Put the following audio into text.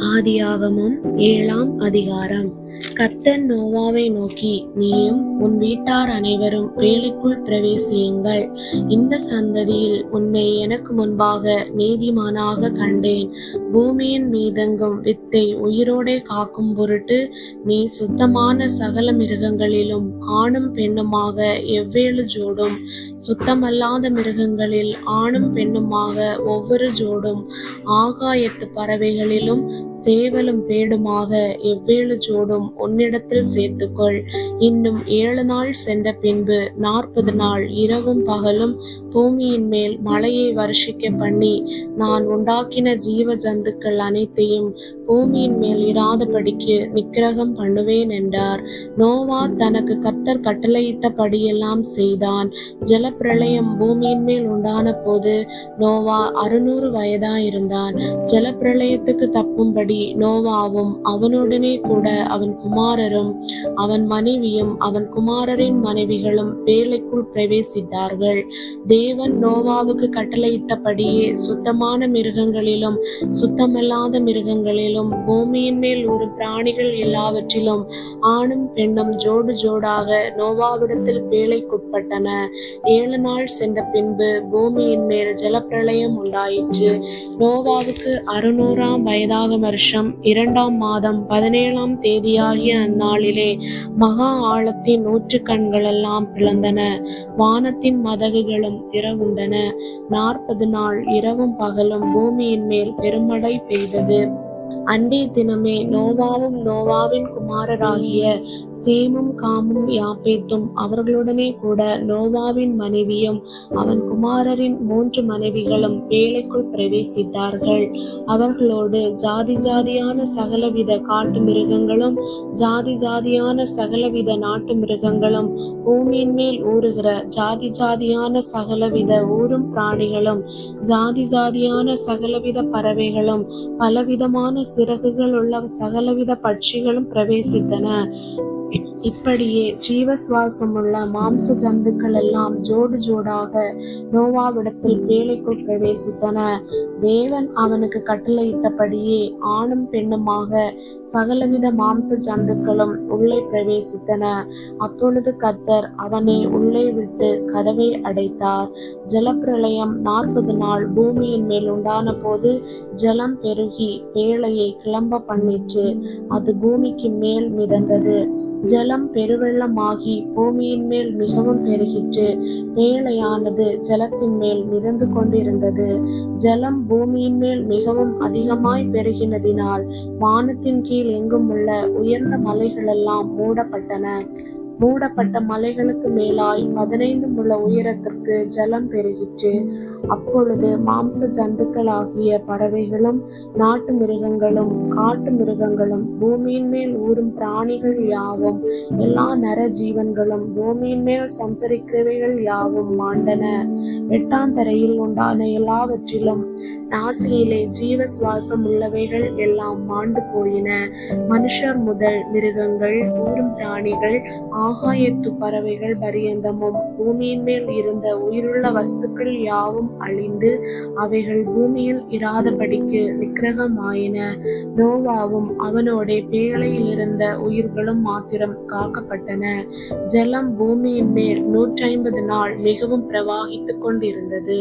ஆதியாகமம் ஏழாம் அதிகாரம். கர்த்தன் நோவாவை நோக்கி நீயும் உன் வீட்டார் அனைவரும் வேலைக்குள் பிரவேசியுங்கள். இந்த சந்ததியில் உன்னை எனக்கு முன்பாக நீதிமானாக கண்டேன். பூமியின் மீதெங்கும் வித்தை உயிரோடே காக்கும் பொருட்டு நீ சுத்தமான சகல மிருகங்களிலும் ஆணும் பெண்ணுமாக எவ்வேழு ஜோடும் சுத்தமல்லாத மிருகங்களில் ஆணும் பெண்ணுமாக ஒவ்வொரு ஜோடும் ஆகாயத்து பறவைகளிலும் சேவலும் பேடுமாக எவ்வேழு ஜோடும் உன்னிடத்தில் சேர்த்துக்கொள். இன்னும் ஏழு நாள் சென்ற பின்பு நாற்பது நாள் இரவும் பகலும் பூமியின் மேல் மழையை வருஷிக்க பண்ணி நான் உண்டாக்கின ஜீவ ஜந்துக்கள் அனைத்தையும் பூமியின் மேல் இராதபடிக்கு நிக்கிரகம் பண்ணுவேன் என்றார். நோவா தனக்கு கர்த்தர் கட்டளையிட்டபடியெல்லாம் செய்தான். ஜலப்பிரளயம் பூமியின் மேல் உண்டான போது நோவா அறுநூறு வயதாயிருந்தான். ஜலப்பிரளயத்துக்கு தப்பும்படி நோவாவும் அவனுடனே கூட அவன் குமாரரும் அவன் மனைவியும் அவன் குமாரரின் மனைவிகளும் வேலைக்குள் பிரவேசித்தார்கள். தேவன் நோவாவுக்கு கட்டளையிட்டபடியே சுத்தமான மிருகங்களிலும் சுத்தமல்லாத மிருகங்களிலும் பூமியின் மேல் ஒரு பிராணிகள் எல்லாவற்றிலும் ஆணும் பெண்ணும் ஜோடு ஜோடாக நோவாவிடத்தில் வேலைக்குட்பட்டன. ஏழு நாள் சென்ற பின்பு பூமியின் மேல் ஜலப்பிரளயம் உண்டாயிற்று. நோவாவுக்கு அறுநூறாம் வயதாக வருஷம் இரண்டாம் மாதம் பதினேழாம் தேதியாகிய அந்நாளிலே மகா ஆழத்தின் நூற்று கண்களெல்லாம் பிளந்தன. வானத்தின் மதகுகளும் திறவுண்டன. நாற்பது நாள் இரவும் பகலும் பூமியின் மேல் பெருமழை பெய்தது. அன்றைய தினமே நோவாவும் நோவாவின் குமாரராகிய சேமும் காமும் யாப்பேத்தும் அவர்களுடனே கூட நோவாவின் மனைவியும் அவன் குமாரரின் மூன்று மனைவிகளும் வேலைக்குள் பிரவேசித்தார்கள். அவர்களோடு ஜாதி ஜாதியான சகலவித காட்டு மிருகங்களும் ஜாதி ஜாதியான சகலவித நாட்டு மிருகங்களும் பூமியின் மேல் ஊறுகிற ஜாதி ஜாதியான சகலவித ஊரும் பிராணிகளும் ஜாதி ஜாதியான சகலவித பறவைகளும் பலவிதமான சிறகுகள் உள்ள சகலவித பட்சிகளும் பிரவேசித்தன. இப்படியே ஜீவ சுவாசமுள்ள மாம்ச ஜந்துக்கள் எல்லாம் ஜோடு ஜோடாக நோவாவிடத்தில் வேலைக்குள் பிரவேசித்தன. தேவன் அவனுக்கு கட்டளையிட்டபடியே ஆணும் பெண்ணுமாக சகலவித மாம்ச ஜந்துக்களும் உள்ளே பிரவேசித்தன. அப்பொழுது கத்தர் அவனை உள்ளே விட்டு கதவை அடைத்தார். ஜலப்பிரளயம் நாற்பது நாள் பூமியின் மேல் உண்டான போது ஜலம் பெருகி பேழையை கிளம்ப பண்ணிற்று. அது பூமிக்கு மேல் மிதந்தது. ஜலம் பெருவெள்ளமாகி பூமியின் மேல் மிகவும் பெருகிற்று. பேழையானது ஜலத்தின் மேல் மிதந்து கொண்டிருந்தது. ஜலம் பூமியின் மேல் மிகவும் அதிகமாய் பெருகினதினால் வானத்தின் கீழ் எங்கும் உள்ள உயர்ந்த மலைகளெல்லாம் மூடப்பட்டன. மூடப்பட்ட மலைகளுக்கு மேலாய் பதினைந்து முழ உயரத்திற்கு ஜலம் பெருகிற்று. அப்பொழுது மாம்ச ஜந்துக்களாகிய பறவைகளும் நாட்டு மிருகங்களும் காட்டு மிருகங்களும் பூமியின் மேல் ஊறும் பிராணிகள் யாவும் எல்லா நர ஜீவன்களும் பூமியின் மேல் சஞ்சரிக்கிறவைகள் யாவும் மாண்டன வெட்டாந்தரையில் உண்டான எல்லாவற்றிலும் நாசியிலே ஜீவ சுவாசம் உள்ளவைகள் எல்லாம் மாண்டு போயின. மனுஷர் முதல் மிருகங்கள் ஊரும் பிராணிகள் ஆகாயத்து பறவைகள் பரியந்தமும் பூமியின் மேல் இருந்த உயிருள்ள வஸ்துக்கள் யாவும் அழிந்து அவைகள் பூமியில் இராதபடிக்கு விக்கிரகமாயின. நோவாவும் அவனோட பேழையில் இருந்த உயிர்களும் மாத்திரம் காக்கப்பட்டன. ஜலம் பூமியின் மேல் நூற்றி ஐம்பது நாள் மிகவும் பிரவாகித்துக் கொண்டிருந்தது.